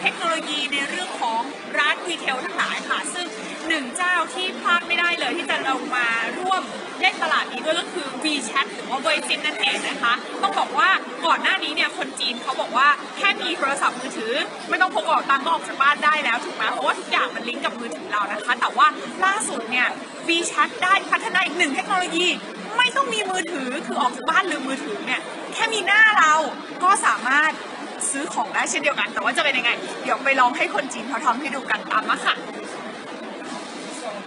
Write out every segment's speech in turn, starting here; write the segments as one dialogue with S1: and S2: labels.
S1: เทคโนโลยีในเรื่องของร้านคีเทลทั้งหลายค่ะ ซึ่งหนึ่งเจ้าที่พลาดไม่ได้เลยที่จะลงมาร่วมเล่นตลาดนี้ด้วยก็คือ WeChat หรือว่า WeChat นั่นเองนะคะ ต้องบอกว่าก่อนหน้านี้เนี่ยคนจีนเขาบอกว่าแค่มีโทรศัพท์มือถือ ไม่ต้องพกออกตังก็ออกจากบ้านได้แล้วถูกไหมเพราะว่าทุกอย่างมันลิงก์กับมือถือเรานะคะ แต่ว่าล่าสุดเนี่ย WeChat ได้พัฒนาอีกหนึ่งเทคโนโลยี ไม่ต้องมีมือถือคือออกจากบ้านลืมมือถือเนี่ยแค่มีหน้าเราก็สามารถ ซื้อของได้เช่นเดียวกัน แต่ว่าจะเป็นยังไง เดี๋ยวไปลองให้คนจีนเขาทำให้ดูกันตามมาค่ะ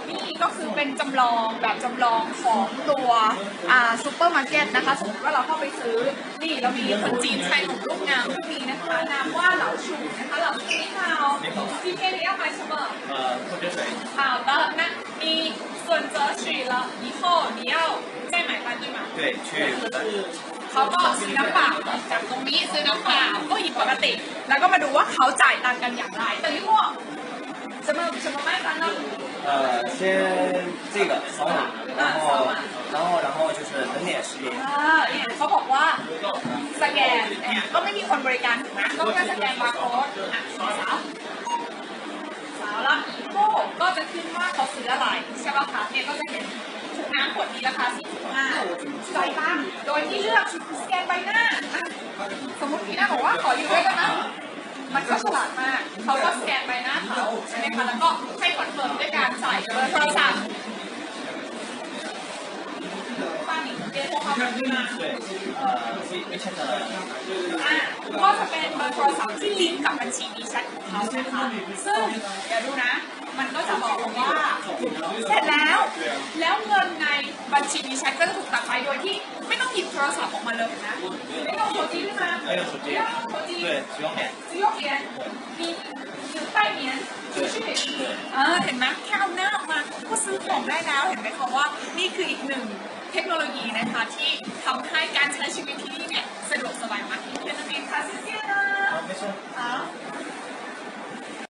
S1: นี่ก็คือเป็นจำลองแบบจำลองของตัวอ่าซูเปอร์มาร์เก็ตนะคะ สมมติว่าเราเข้าไปซื้อ นี่เรามีคนจีนใช้ของรูปงามที่มีนะคะนามว่าเหลาชูนะคะเหลาชูนี่ค่ะที่เพียงนี้เอาไปเสมอ
S2: 呃，或者水。
S1: 好的，那你选择取了以后，你要再买单对吗？
S2: 对，去的。
S1: เขาก็ซื้อน้ำเปล่าจากตรงนี้ซื้อน้ำเปล่าก็หยิบปก ติ แล้วก็มาดูว่าเขาจ่ายตังค์กันอย่างไรแต่ยี่ห้อ什么什么卖单呢？
S2: 呃，先这个扫码，然后然后然后就是人脸识别。
S1: อ่าเนี่ยเขาบอกว่าสแกนเนี่ยก็ไม่มีคนบริการถูกไหมต้องแค่สแกนบาร์โค้ดอ่ะสาวสาวละอีโก้ก็จะขึ้นว่าเขาซื้ออะไรใช่ป่ะคะเนี่ยก็จะเห็นถุงน้ำขวดนี้ราคา45จ่ายตังค์โดยที่เลือกสแกนใบหน้าอ่ะ สมมติพี่หน้าบอกว่าขอรีเคได้ก็นะมันก็ฉลาดมาก เขาก็สแกนใบหน้าเขาใช่ไหมคะ แล้วก็ให้คอนเฟิร์มด้วยการใส่เบอร์โทรศัพท์ป้าหนิงเกณฑ์พวกเขาเป็นมาก็จะเป็นเบอร์โทรศัพท์ที่ลิงก์กับบัญชีดีแชทของเขานะคะ ซึ่งเดี๋ยวดูนะ มันก็จะบอกว่า เสร็จแล้ว แล้วเงินในบัญชีดีแชทก็จะถูกตัดไปโดยที่ ไม่ต้องหยิบโทรศัพท์ออกมาเลยนะ ไม่ต้องโทรจีด้วยนะ
S2: 没有手机
S1: ไม่ต้องโทรจี
S2: 对，只用脸。
S1: 只用脸，你你拜年出去เออเห็นไหมแค่เอาหน้าออกมาก็ซื้อของได้แล้วเห็นไหมคะว่านี่คืออีกหนึ่งเทคโนโลยีนะคะที่ทำให้การใช้ชีวิต